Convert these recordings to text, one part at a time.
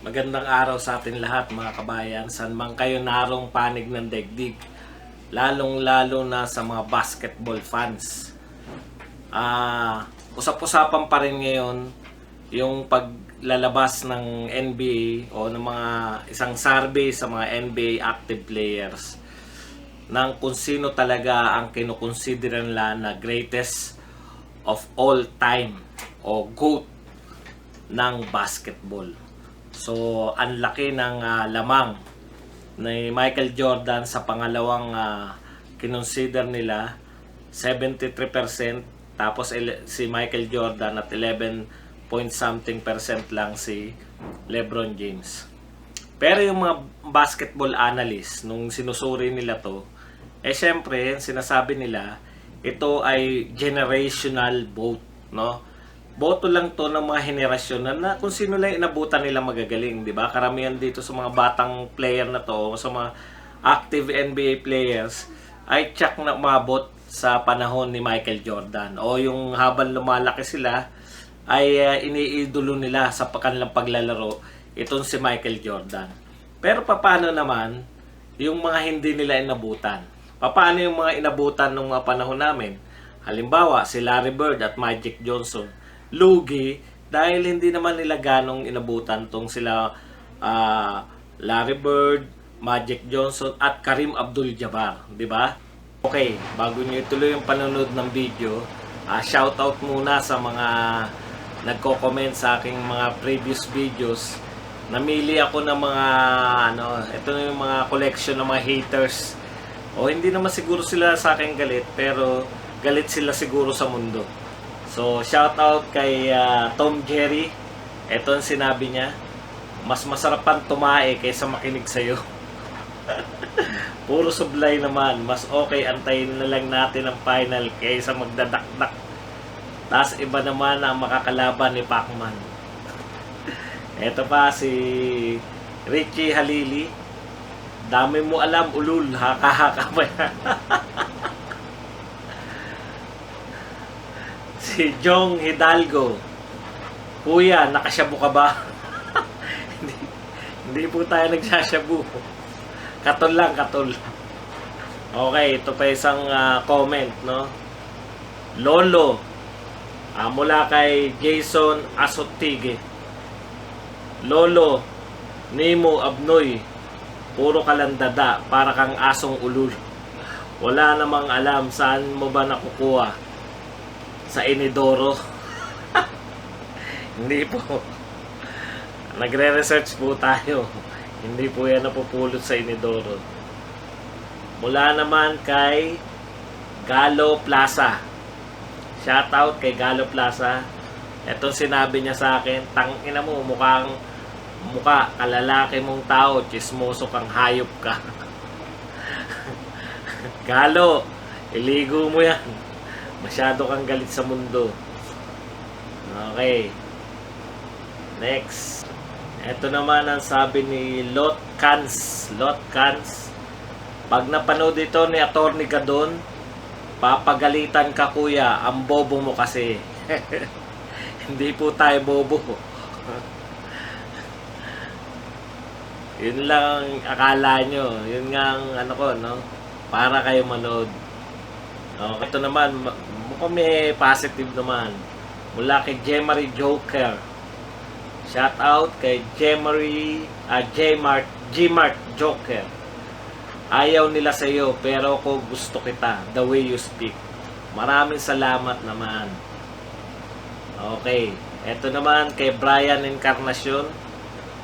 Magandang araw sa atin lahat mga kabayan. San man kayo narong panig ng daigdig. Lalong-lalo na sa mga basketball fans. Ah, usap-usapan pa rin ngayon yung paglalabas ng NBA o ng mga isang survey sa mga NBA active players ng kung sino talaga ang kinukonsider nila na greatest of all time o GOAT ng basketball. So, ang laki ng ah, lamang ni Michael Jordan sa pangalawang uh, kinonsider nila 73% tapos si Michael Jordan at 11 point something percent lang si LeBron James. Pero yung mga basketball analyst, nung sinusuri nila to, eh syempre, sinasabi nila, ito ay generational vote, no? Boto lang to ng mga henerasyon na, na kung sino lang inabutan nila magagaling, di ba? Karamihan dito sa mga batang player na to, sa mga active NBA players, ay tsak na umabot sa panahon ni Michael Jordan. O yung habang lumalaki sila, ay uh, iniidolo nila sa kanilang paglalaro itong si Michael Jordan. Pero paano naman yung mga hindi nila inabutan? Paano yung mga inabutan ng mga panahon namin? Halimbawa, si Larry Bird at Magic Johnson. Lugi dahil hindi naman nila ganong inabutan tong sila ah, Larry Bird, Magic Johnson at Karim Abdul-Jabbar, di ba? Okay, bago niyo ituloy yung panonood ng video, ah, shoutout muna sa mga nagko-comment sa aking mga previous videos. Namili ako ng mga ano, ito na yung mga collection ng mga haters. O hindi naman siguro sila sa akin galit, pero galit sila siguro sa mundo. So, shoutout kay ah, Tom Jerry. Ito ang sinabi niya. Mas masarap pang tumae kaysa makinig sa'yo. Puro sublay naman. Mas okay antayin na lang natin ang final kaysa magdadakdak. Tapos iba naman ang makakalaban ni Pacman. Ito pa si Richie Halili. Dami mo alam, ulul. Haka-haka pa yan. si Jong Hidalgo. Kuya, nakasyabu ka ba? hindi, hindi po tayo nagsasyabu. Katol lang, katol. Okay, ito pa isang ah, comment, no? Lolo, ah, mula kay Jason Asotige. Lolo, Nemo Abnoy, puro kalandada, para kang asong ulul. Wala namang alam saan mo ba nakukuha sa inidoro. Hindi po. Nagre-research po tayo. Hindi po yan napupulot sa inidoro. Mula naman kay Galo Plaza. Shoutout kay Galo Plaza. Etong sinabi niya sa akin, tangina mo, mukhang mukha, kalalaki mong tao, chismoso kang hayop ka. Galo, iligo mo yan. Masyado kang galit sa mundo. Okay. Next. Ito naman ang sabi ni Lot Cans. Lot Cans. Pag napanood ito ni Attorney Gadon, papagalitan ka kuya, ang bobo mo kasi. Hindi po tayo bobo. Yun lang ang akala nyo. Yun nga ang ano ko, no? Para kayo manood. Okay, ito naman, may positive naman. Mula kay Jemary Joker. Shout out kay Jemary, ah, Jmart, Gmart Joker. Ayaw nila sa iyo, pero ako gusto kita, the way you speak. Maraming salamat naman. Okay, eto naman kay Brian Encarnacion.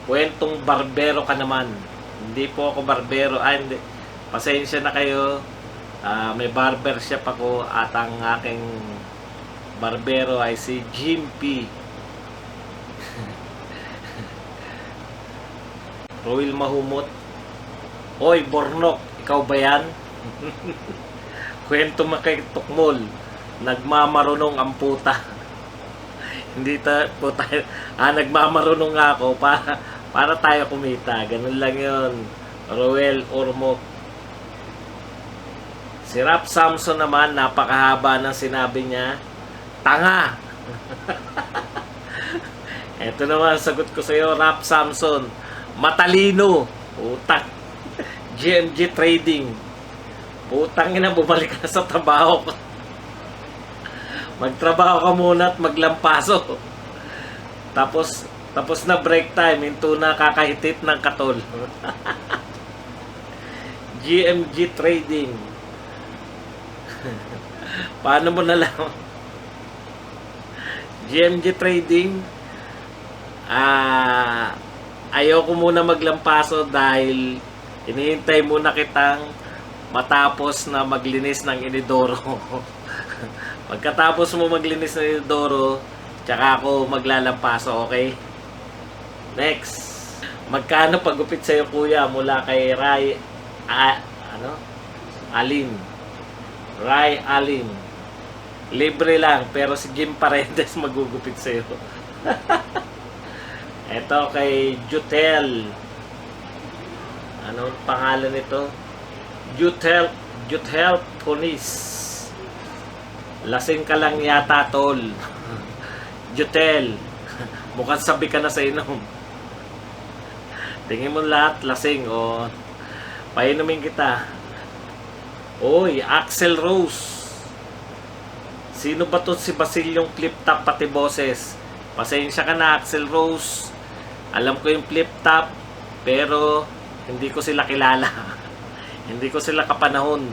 Kwentong barbero ka naman. Hindi po ako barbero. Ah, hindi. Pasensya na kayo. Ah, may barber shop ako at ang aking barbero ay si Jim P. Royal Mahumot. Oy, Bornok, ikaw ba yan? Kwento makitukmol. Nagmamarunong ang puta. Hindi ta po tayo, ah, nagmamarunong ako para, para tayo kumita. Ganun lang yon Roel Ormo. Si Rap Samson naman, napakahaba ng sinabi niya. Tanga! Ito naman, sagot ko sa'yo, Rap Samson. Matalino. Utak. GMG Trading. Putang ina, bumalik ka sa trabaho ko. Magtrabaho ka muna at maglampaso. Tapos, tapos na break time, into na kakahitit ng katol. GMG Trading. Paano mo na lang? GMG Trading, ah, ayoko muna maglampaso dahil inihintay muna kitang matapos na maglinis ng inidoro. Pagkatapos mo maglinis ng inidoro, tsaka ako maglalampaso, okay? Next. Magkano pagupit sa'yo kuya mula kay Ray a, ano? Alin. Ray Alin. Libre lang, pero si Jim Paredes magugupit sa'yo. Ito kay Jutel. Ano ang pangalan nito? Jutel, Jutel Punis. Lasing ka lang yata, tol. Jutel. Mukhang sabi ka na sa inom. Tingin mo lahat lasing o painumin kita. Oy, Axel Rose. Sino ba to si Basilyong flip top pati boses? Pasensya ka na Axel Rose. Alam ko yung flip top pero hindi ko sila kilala. hindi ko sila kapanahon.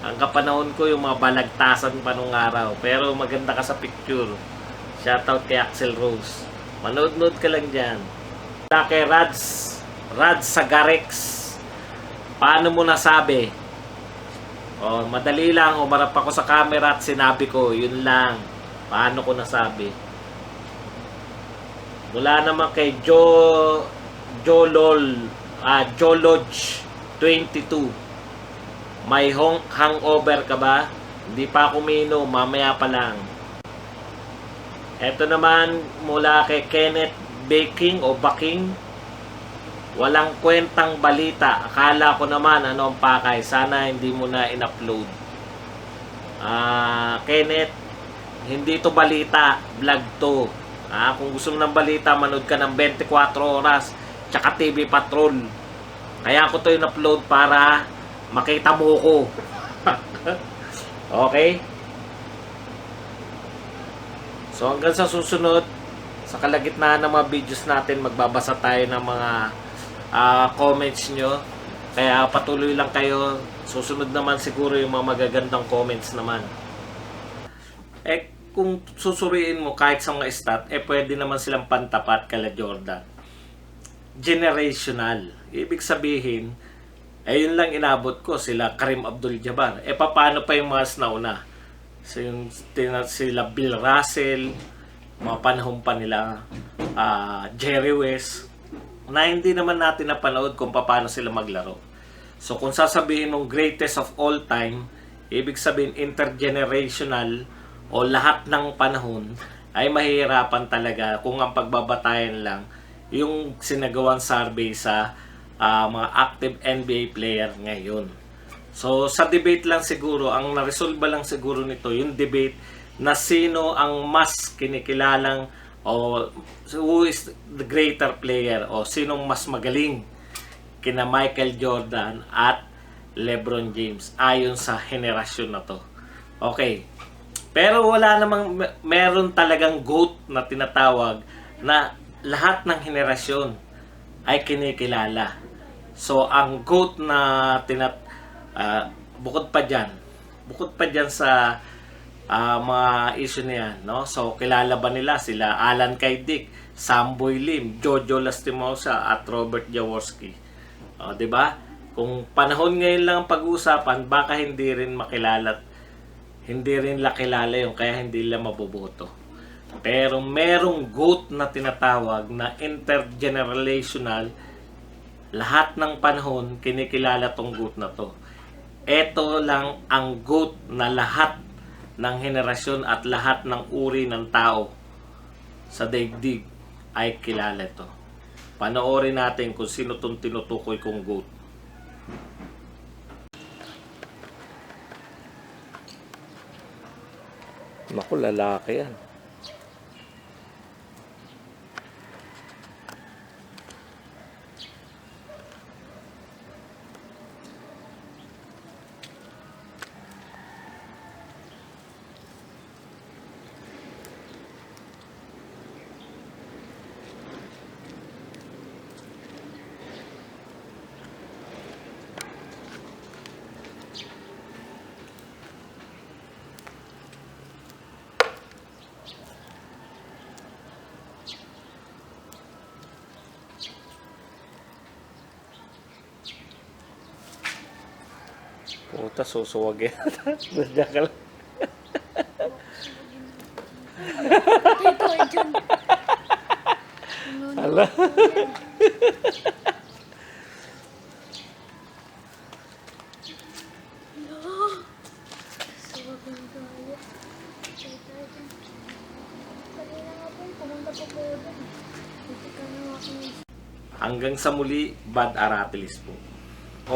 Ang kapanahon ko yung mga balagtasan pa nung araw. Pero maganda ka sa picture. Shoutout kay Axel Rose. Manood-nood ka lang dyan. Kay Rads. Rads Sagarex. Paano mo nasabi? Oh, madali lang. Umarap ako sa camera at sinabi ko. Yun lang. Paano ko nasabi? Mula naman kay Joe Joe Lol ah, Joe Lodge 22 may hong, hangover ka ba? Hindi pa ako uminom, mamaya pa lang. Ito naman mula kay Kenneth Baking o Baking. Walang kwentang balita. Akala ko naman ano ang pakay. Sana hindi mo na in-upload. Ah, Kenneth, hindi to balita, vlog to. Ah, kung gusto mo ng balita, manood ka ng 24 oras tsaka TV Patrol. Kaya ako to in-upload para makita mo ko. okay? So hanggang sa susunod, sa kalagitnaan ng mga videos natin, magbabasa tayo ng mga ah, comments nyo. Kaya patuloy lang kayo. Susunod naman siguro yung mga magagandang comments naman. Eh, kung susuriin mo kahit sa mga stat, eh pwede naman silang pantapat kala Jordan. Generational. Ibig sabihin, eh yun lang inabot ko, sila Karim Abdul-Jabbar. Eh paano pa yung mga nauna? So yung sila Bill Russell, mga panahon pa nila ah, Jerry West, na hindi naman natin napanood kung paano sila maglaro. So kung sasabihin mong greatest of all time, ibig sabihin intergenerational o lahat ng panahon ay mahihirapan talaga kung ang pagbabatayan lang yung sinagawang survey sa ah, mga active NBA player ngayon. So sa debate lang siguro, ang naresolba lang siguro nito, yung debate na sino ang mas kinikilalang o who is the greater player o sinong mas magaling kina Michael Jordan at LeBron James ayon sa henerasyon na to. Okay. Pero wala namang me- meron talagang GOAT na tinatawag na lahat ng henerasyon ay kinikilala. So ang GOAT na tinat ah, bukod pa diyan, bukod pa diyan sa ah, mga issue na yan, no? So kilala ba nila sila Alan Kaydik, Samboy Lim, Jojo Lastimosa at Robert Jaworski. O, 'di ba? Kung panahon ngayon lang ang pag-uusapan, baka hindi rin makilala hindi rin la kilala yung kaya hindi nila maboboto. Pero merong GOAT na tinatawag na intergenerational lahat ng panahon kinikilala tong GOAT na to. Ito lang ang GOAT na lahat ng henerasyon at lahat ng uri ng tao sa daigdig ay kilala ito. Panoorin natin kung sino itong tinutukoy kong GOAT. Naku, lalaki yan. Puta, susuwag yan. Nandiyan ka lang. Ito, ito. Ala. Hanggang sa muli, Bad Aratilis po.